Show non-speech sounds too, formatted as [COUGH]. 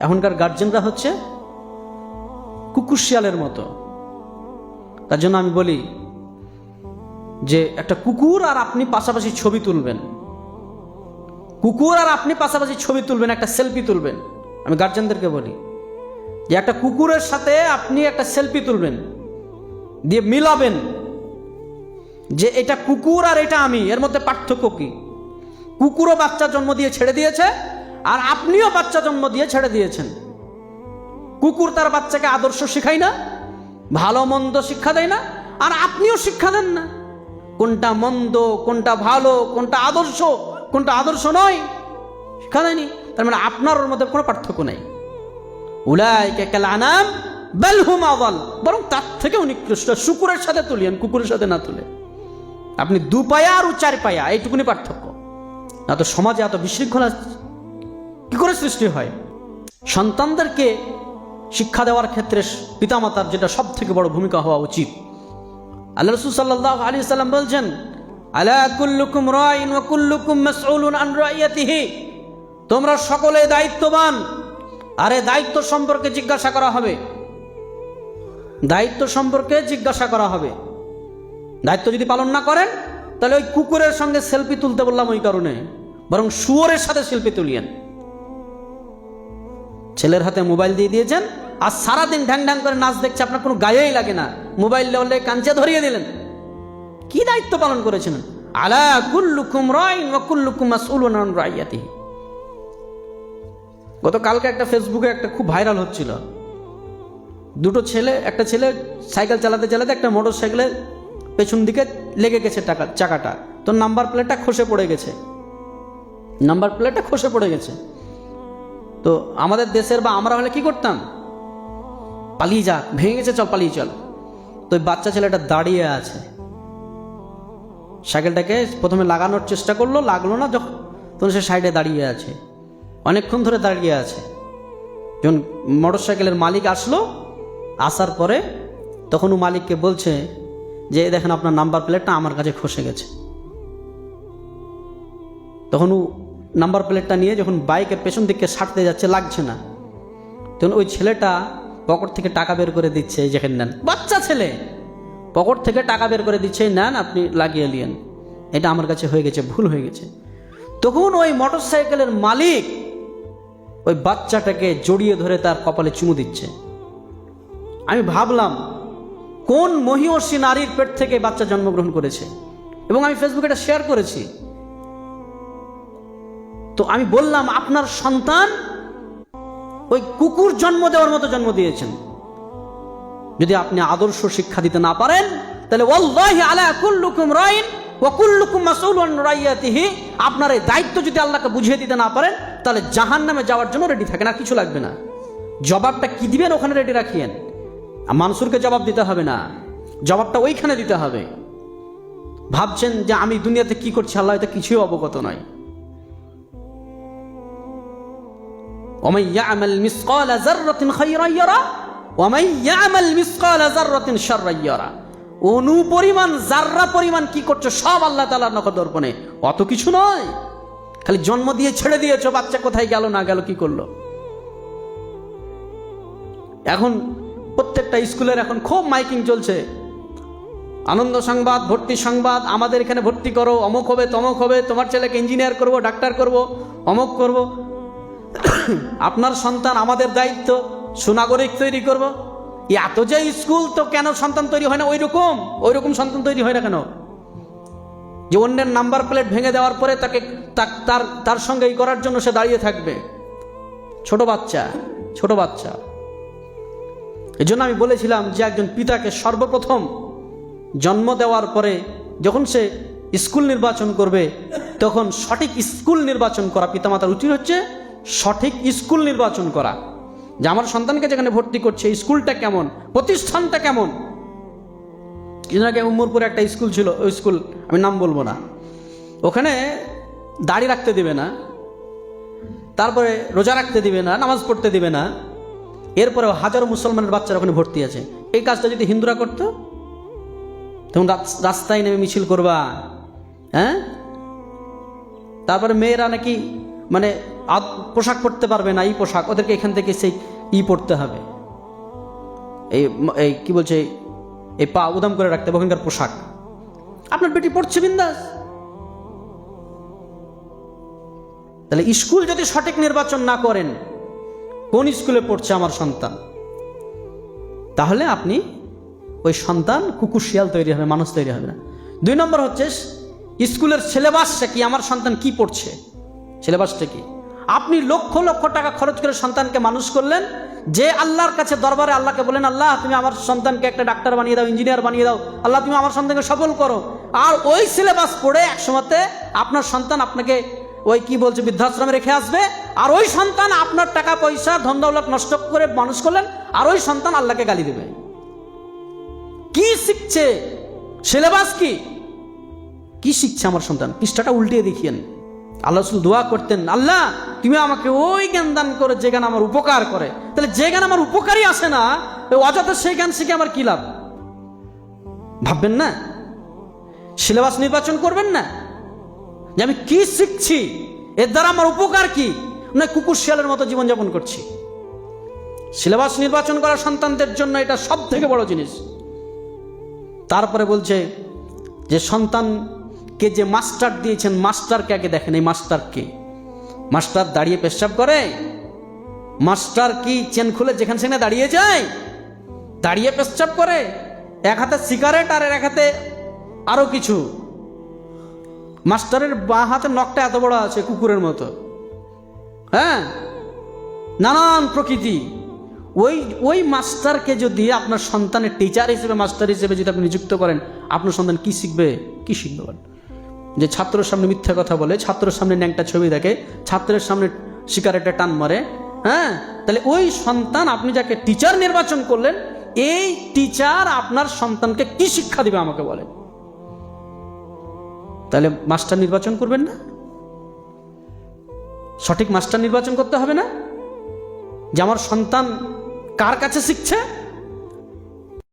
এখনকার গার্জেনরা হচ্ছে কুকুর শিয়ালের মতো। তার জন্য আমি বলি যে একটা কুকুর আর আপনি পাশাপাশি ছবি তুলবেন। কুকুর আর আপনি পাশাপাশি ছবি তুলবেন, একটা সেলফি তুলবেন। আমি গার্জেনদেরকে বলি যে একটা কুকুরের সাথে আপনি একটা সেলফি তুলবেন, দিয়ে মিলাবেন যে এটা কুকুর আর এটা আমি, এর মধ্যে পার্থক্য কি? কুকুরও বাচ্চা জন্ম দিয়ে ছেড়ে দিয়েছে আর আপনিও বাচ্চা জন্ম দিয়ে ছেড়ে দিয়েছেন। কুকুর তার বাচ্চাকে আদর্শ শেখায় না, ভালো মন্দ শিক্ষা দেয় না, আর আপনিও শিক্ষা দেন না। কোনটা মন্দ, কোনটা ভালো, কোনটা আদর্শ কোনটা আদর্শ নয়, শিক্ষা দেয়নি। তার মানে আপনার ওর মধ্যে কোনো পার্থক্য নেই। উলাইকে কালানাম বেলহুম আওয়াল বরং তার থেকেও নিকৃষ্ট শুকুরের সাথে তুলিয়েন কুকুরের সাথে না তুলে। আপনি দু পায়া আর চার পায়া, এইটুকুনি পার্থক্য। না তো সমাজে এত বিশৃঙ্খলা কি করে সৃষ্টি হয়? সন্তানদেরকে শিক্ষা দেওয়ার ক্ষেত্রে পিতামাতার যেটা সব থেকে বড় ভূমিকা হওয়া উচিত। আল্লাহ রসুল সাল্লাহ আলী সাল্লাম বলছেন তোমরা সকলে দায়িত্ববান। আরে দায়িত্ব সম্পর্কে জিজ্ঞাসা করা হবে। দায়িত্ব সম্পর্কে জিজ্ঞাসা করা হবে। দায়িত্ব যদি পালন না করেন, তাহলে ওই কুকুরের সঙ্গে সেলফি তুলতে বললাম ওই কারণে। বরং শুয়োরের সাথে সেলফি তুলিয়েন। ছেলের হাতে মোবাইল দিয়ে দিয়েছেন, আর সারাদিন ঢ্যাং ঢ্যাং করে নাচ দেখছে, আপনার কোনো গায়েই লাগে না। মোবাইল লেওয়ালে কাঞ্চে ধরিয়ে দিলেন। কি দায়িত্ব পালন করেছেন? আলা কুল্লুকুম রাইন ওয়া কুল্লুকুম মাসউলুন আন রাইয়াতিহি গতকালকে একটা ফেসবুকে একটা খুব ভাইরাল হচ্ছিল। দুটো ছেলে, একটা ছেলে সাইকেল চালাতে চালাতে একটা মোটর সাইকেলে পেছন দিকে লেগে গেছে টাকা, চাকাটা। তো নাম্বার প্লেটটা খসে পড়ে গেছে। নাম্বার প্লেটটা খসে পড়ে গেছে। তো আমাদের দেশের বা আমরা হলে কি করতাম? পালিয়ে যা ভেঙে গেছে চল পালিয়ে চল। তো ওই বাচ্চা ছেলেটা দাঁড়িয়ে আছে। সাইকেলটাকে প্রথমে লাগানোর চেষ্টা করল, লাগল না, যখন তখন সে সাইডে দাঁড়িয়ে আছে। অনেকক্ষণ ধরে দাঁড়িয়ে আছে। যখন মোটর সাইকেলের মালিক আসলো, আসার পরে তখন ও মালিককে বলছে যে দেখেন, আপনার নাম্বার প্লেটটা আমার কাছে খসে গেছে। তখন ও নাম্বার প্লেটটা নিয়ে যখন বাইকের পেছন দিকে সারতে যাচ্ছে, লাগছে না। তখন ওই ছেলেটা পকেট থেকে টাকা বের করে দিচ্ছে যেখানে নেন। বাচ্চা ছেলে! পকেট থেকে টাকা বের করে দিচ্ছে নেন, আপনি লাগিয়ে নিয়েন এটা আমার কাছে হয়ে গেছে, ভুল হয়ে গেছে। তখন ওই মোটর সাইকেলের মালিক ওই বাচ্চাটাকে জড়িয়ে ধরে তার কপালে চুমু দিচ্ছে। আমি ভাবলাম, কোন মহিষী নারীর পেট থেকে বাচ্চা জন্মগ্রহণ করেছে? এবং আমি ফেসবুকে এটা শেয়ার করেছি। তো আমি বললাম, আপনার সন্তান ওই কুকুর জন্ম দেওয়ার মতো জন্ম দিয়েছেন। যদি আপনি আদর্শ শিক্ষা দিতে না পারেন, তাহলে আপনার এই দায়িত্ব যদি আল্লাহকে বুঝিয়ে দিতে না পারেন, তাহলে জাহান্নামে যাওয়ার জন্য রেডি থাকেন, আর কিছু লাগবে না। জবাবটা কি দিবেন, ওখানে রেডি রাখিয়েন। মানসুরকে জবাব দিতে হবে না। জবাবটা ওইখানে দিতে হবে। ভাবছেন যে আমি দুনিয়াতে কি করছি, আল্লাহ হয়তো কিছুই অবগত নয়। ومن يعمل مثقال ذرة خيرا يرى ومن يعمل مثقال ذرة شرا يرى অনু পরিমাণ জাররা পরিমাণ কি করছো সব আল্লাহ তালার নখর দর্পণে অত কিছু নয় খালি জন্ম দিয়ে ছেড়ে দিয়েছো বাচ্চা কোথায় গেল না গেল কি করলো এখন প্রত্যেকটা স্কুলের এখন খুব মাইকিং চলছে আনন্দ সংবাদ ভর্তি সংবাদ আমাদের এখানে ভর্তি করো অমুক হবে তমক হবে তোমার ছেলেকে ইঞ্জিনিয়ার করব ডাক্তার করব অমুক করব [COUGHS] আপনার সন্তান আমাদের দায়িত্ব, সুনাগরিক তৈরি করব। এত যে স্কুল তো কেন সন্তান তৈরি হয় না? ওই রকম ওই রকম সন্তান তৈরি হয় না কেন? যে অন্যের নাম্বার প্লেট ভেঙে দেওয়ার পরে তাকে তার তার সঙ্গে এই করার জন্য সে দাঁড়িয়ে থাকবে। ছোট বাচ্চা ছোট বাচ্চা। এই জন্য আমি বলেছিলাম যে একজন পিতাকে সর্বপ্রথম জন্ম দেওয়ার পরে যখন সে স্কুল নির্বাচন করবে, তখন সঠিক স্কুল নির্বাচন করা পিতামাতার উচিত হচ্ছে সঠিক স্কুল নির্বাচন করা। যে আমার সন্তানকে যেখানে ভর্তি করছে স্কুলটা কেমন? প্রতিষ্ঠানটা কেমন? কিছুদিন আগে উম্মরপুরে একটা স্কুল ছিল, ওই স্কুল, আমি নাম বলব না। ওখানে দাড়ি রাখতে দিবে না, তারপরে রোজা রাখতে দিবে না, নামাজ পড়তে দিবে না। এরপরে হাজারো মুসলমানের বাচ্চারা ওখানে ভর্তি আছে। এই কাজটা যদি হিন্দুরা করতো, তখন রাস্তায় নেমে মিছিল করবা হ্যাঁ? তারপরে মেয়েরা নাকি মানে পোশাক পরতে পারবে না এই পোশাক, ওদেরকে এখান থেকে সেই ই পড়তে হবে। এই এই কি বলছে, এই পা উদাম করে রাখতে হবে ওখানকার পোশাক। আপনার বেটি পড়ছে বিন্দাস। তাহলে স্কুল যদি সঠিক নির্বাচন না করেন, কোন স্কুলে পড়ছে আমার সন্তান? তাহলে আপনি ওই সন্তান কুকুর শিয়াল তৈরি হবে, মানুষ তৈরি হবে না। দুই নম্বর হচ্ছে, স্কুলের সিলেবাসটা কি, আমার সন্তান কি পড়ছে? সিলেবাসটা কি? আপনি লক্ষ লক্ষ টাকা খরচ করে সন্তানকে মানুষ করলেন, যে আল্লাহর কাছে দরবারে আল্লাহকে বলেন, আল্লাহ, তুমি আমার সন্তানকে একটা ডাক্তার বানিয়ে দাও, ইঞ্জিনিয়ার বানিয়ে দাও। আল্লাহ, তুমি আমার সন্তানকে সফল করো। আর ওই সিলেবাস পড়ে একসময়তে আপনার সন্তান আপনাকে ওই কি বলছে, বৃদ্ধাশ্রমে রেখে আসবে, আর ওই সন্তান আপনার টাকা, পয়সা, ধন দৌলত নষ্ট করে মানুষ করলেন, আর ওই সন্তান আল্লাহকে গালি দেবে। কি শিখছে? সিলেবাস কি? কি শিখছে আমার সন্তান? পৃষ্ঠাটা উল্টিয়ে দেখিয়েন। আল্লাহ রসুল দোয়া করতেন, আল্লাহ, তুমি আমাকে ওই জ্ঞান দান করে যে জ্ঞান আমার উপকার করে। তাহলে যে জ্ঞান আমার উপকারই আসে না অযথা সেই জ্ঞান শিখে আমার কি লাভ? ভাববেন না? সিলেবাস নির্বাচন করবেন না? যে আমি কি শিখছি? এর দ্বারা আমার উপকার কি? না, কুকুর শিয়ালের মতো জীবনযাপন করছি। সিলেবাস নির্বাচন করা সন্তানদের জন্য এটা সব থেকে বড় জিনিস। তারপরে বলছে যে সন্তানকে যে মাস্টার দিয়েছেন, মাস্টারকে আগে দেখেন, এই মাস্টার কে? মাস্টার দাঁড়িয়ে পেশাব করে? মাস্টার কি চেন খুলে যেখানে সেখানে দাঁড়িয়ে যায়? দাঁড়িয়ে পেশাব করে? এক হাতে সিগারেট আর এক হাতে আরও কিছু। মাস্টারের বাঁ হাতে নখটা এত বড় আছে, কুকুরের মতো। হ্যাঁ? নানান প্রকৃতি। ওই ওই মাস্টারকে যদি আপনার সন্তানের টিচার হিসেবে, মাস্টার হিসেবে যদি আপনি নিযুক্ত করেন, আপনার সন্তান কি শিখবে? কি শিখবে? যে ছাত্রের সামনে মিথ্যা কথা বলে, ছাত্রের সামনে ন্যাংটা ছবি দেখে, ছাত্রের সামনে সিগারেটে টান মারে হ্যাঁ? তাহলে ওই সন্তান, আপনি যাকে টিচার নির্বাচন করলেন, এই টিচার আপনার সন্তানকে কি শিক্ষা দিবে আমাকে বলেন? তাহলে মাস্টার নির্বাচন করবেন না? সঠিক মাস্টার নির্বাচন করতে হবে না? যে আমার সন্তান কার কাছে শিখছে?